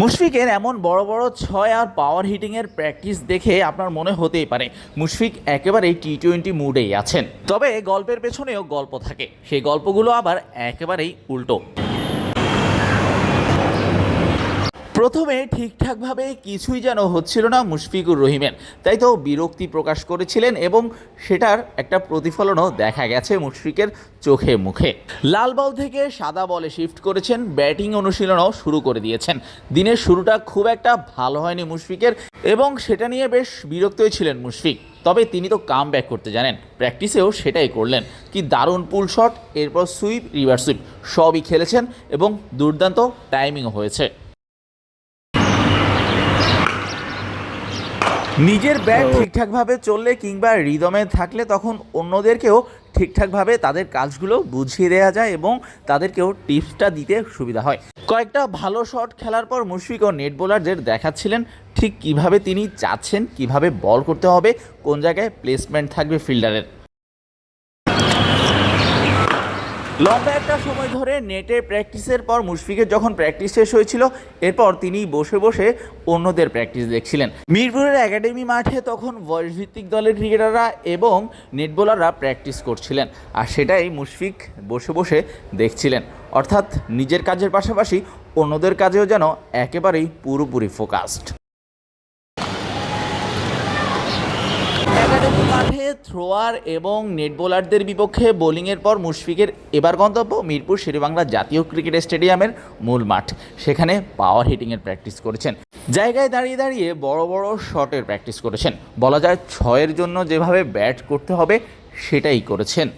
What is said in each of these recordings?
মুশফিকের এমন বড় বড় ছয় আর পাওয়ার হিটিংয়ের প্র্যাকটিস দেখে আপনার মনে হতেই পারে, মুশফিক একেবারেই টি টোয়েন্টি মুডেই আছেন। তবে গল্পের পেছনেও গল্প থাকে, সেই গল্পগুলো আবার একেবারেই উল্টো। প্রথমে ঠিকঠাকভাবে কিছুই যেন হচ্ছিল না মুশফিকুর রহিমের। তাই তো বিরক্তি প্রকাশ করেছিলেন এবং সেটার একটা প্রতিফলনও দেখা গেছে মুশফিকের চোখে মুখে। লাল বল থেকে সাদা বলে শিফট করেছেন ব্যাটিং অনুশীলনও শুরু করে দিয়েছেন। দিনের শুরুটা খুব একটা ভালো হয়নি মুশফিকের এবং সেটা নিয়ে বেশ বিরক্তই ছিলেন মুশফিক। তবে তিনি তো কাম ব্যাক করতে জানেন প্র্যাকটিসেও সেটাই করলেন। কি দারুণ পুল শট এরপর সুইপ রিভার সুইপ সবই খেলেছেন এবং দুর্দান্ত টাইমিংও হয়েছে। নিজের ব্যাট ঠিকঠাকভাবে চললে কিংবা রিদমে থাকলে তখন অন্যদেরকেও ঠিকঠাকভাবে তাদের কাজগুলো বুঝিয়ে দেওয়া যায় এবং তাদেরকেও টিপসটা দিতে সুবিধা হয়। কয়েকটা ভালো শট খেলার পর মুশফিক ও নেট বোলারদের দেখাচ্ছিলেন ঠিক কীভাবে তিনি চাচ্ছেন কীভাবে বল করতে হবে কোন জায়গায় প্লেসমেন্ট থাকবে ফিল্ডারের লম্বা একটা সময় ধরে নেটে প্র্যাকটিসের পর মুশফিকের যখন প্র্যাকটিস শেষ হয়েছিল, এরপর তিনি বসে বসে অন্যদের প্র্যাকটিস দেখছিলেন। মিরপুরের একাডেমি মাঠে তখন বয়সভিত্তিক দলের ক্রিকেটাররা এবং নেট বোলাররা প্র্যাকটিস করছিলেন আর সেটাই মুশফিক বসে বসে দেখছিলেন। অর্থাৎ নিজের কাজের পাশাপাশি অন্যদের কাজেও যেন একেবারেই পুরোপুরি ফোকাসড একাডেমি মাঠে থ্রোয়ার এবং নেট বোলারদের বিপক্ষে বোলিংয়ের পর মুশফিকের এবার গন্তব্য মিরপুর শেরেবাংলা জাতীয় ক্রিকেট স্টেডিয়ামের মূল মাঠ। সেখানে পাওয়ার হিটিংয়ের প্র্যাকটিস করেছেন। জায়গায় দাঁড়িয়ে দাঁড়িয়ে বড় বড় শটের প্র্যাকটিস করেছেন। বলা যায় ছয়ের জন্য যেভাবে ব্যাট করতে হবে, সেটাই করেছেন।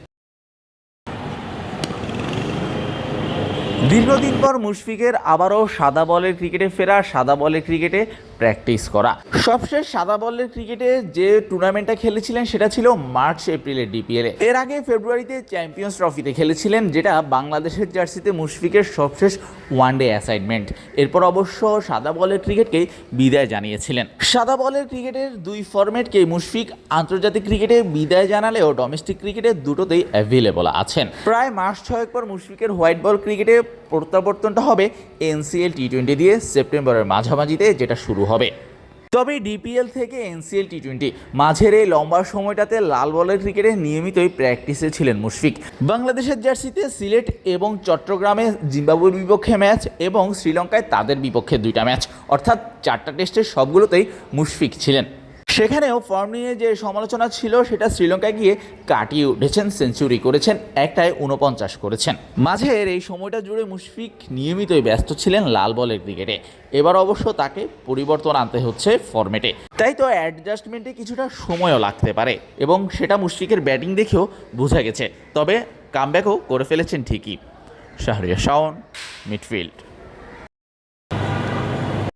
দীর্ঘদিন পর মুশফিকের আবারও সাদা বলের ক্রিকেটে ফেরা, সাদা বলের ক্রিকেটে প্র্যাকটিস করা। সবশেষ সাদা বলের ক্রিকেটে যে টুর্নামেন্টটা খেলেছিলেন সেটা ছিল মার্চ এপ্রিলের ডিপিএলে এর আগে ফেব্রুয়ারিতে চ্যাম্পিয়ন্স ট্রফিতে খেলেছিলেন, যেটা বাংলাদেশের জার্সিতে মুশফিকের সবশেষ ওয়ানডে অ্যাসাইনমেন্ট এরপর অবশ্য সাদা বলের ক্রিকেটকেই বিদায় জানিয়েছিলেন। সাদা বলের ক্রিকেটের দুই ফরম্যাটকে মুশফিক আন্তর্জাতিক ক্রিকেটে বিদায় জানালেও ডোমেস্টিক ক্রিকেটে দুটোতেই অ্যাভেলেবল আছেন। প্রায় মাস ছয়েক পর মুশফিকের হোয়াইট বল ক্রিকেটে প্রত্যাবর্তনটা হবে এনসিএল টি টোয়েন্টি দিয়ে সেপ্টেম্বরের মাঝামাঝিতে যেটা শুরু হবে। তবে ডিপিএল থেকে এনসিএল টি টোয়েন্টি মাঝের এই লম্বা সময়টাতে লাল বলের ক্রিকেটে নিয়মিতই প্র্যাকটিসে ছিলেন মুশফিক। বাংলাদেশের জার্সিতে সিলেট এবং চট্টগ্রামে জিম্বাবুয়ের বিপক্ষে ম্যাচ এবং শ্রীলঙ্কায় তাদের বিপক্ষে দুইটা ম্যাচ। অর্থাৎ চারটা টেস্টের সবগুলোতেই মুশফিক ছিলেন। সেখানেও ফর্ম নিয়ে যে সমালোচনা ছিল, সেটা শ্রীলঙ্কায় গিয়ে কাটিয়ে উঠেছেন সেঞ্চুরি করেছেন, একটায় উনপঞ্চাশ করেছেন। মাঝের এই সময়টা জুড়ে মুশফিক নিয়মিতই ব্যস্ত ছিলেন লাল বলের ক্রিকেটে। এবার অবশ্য তাকে পরিবর্তন আনতে হচ্ছে ফর্মেটে তাই তো অ্যাডজাস্টমেন্টে কিছুটা সময়ও লাগতে পারে এবং সেটা মুশফিকের ব্যাটিং দেখেও বোঝা গেছে। তবে কামব্যাকও করে ফেলেছেন ঠিকই। শাহরিয়া শাওন মিডফিল্ড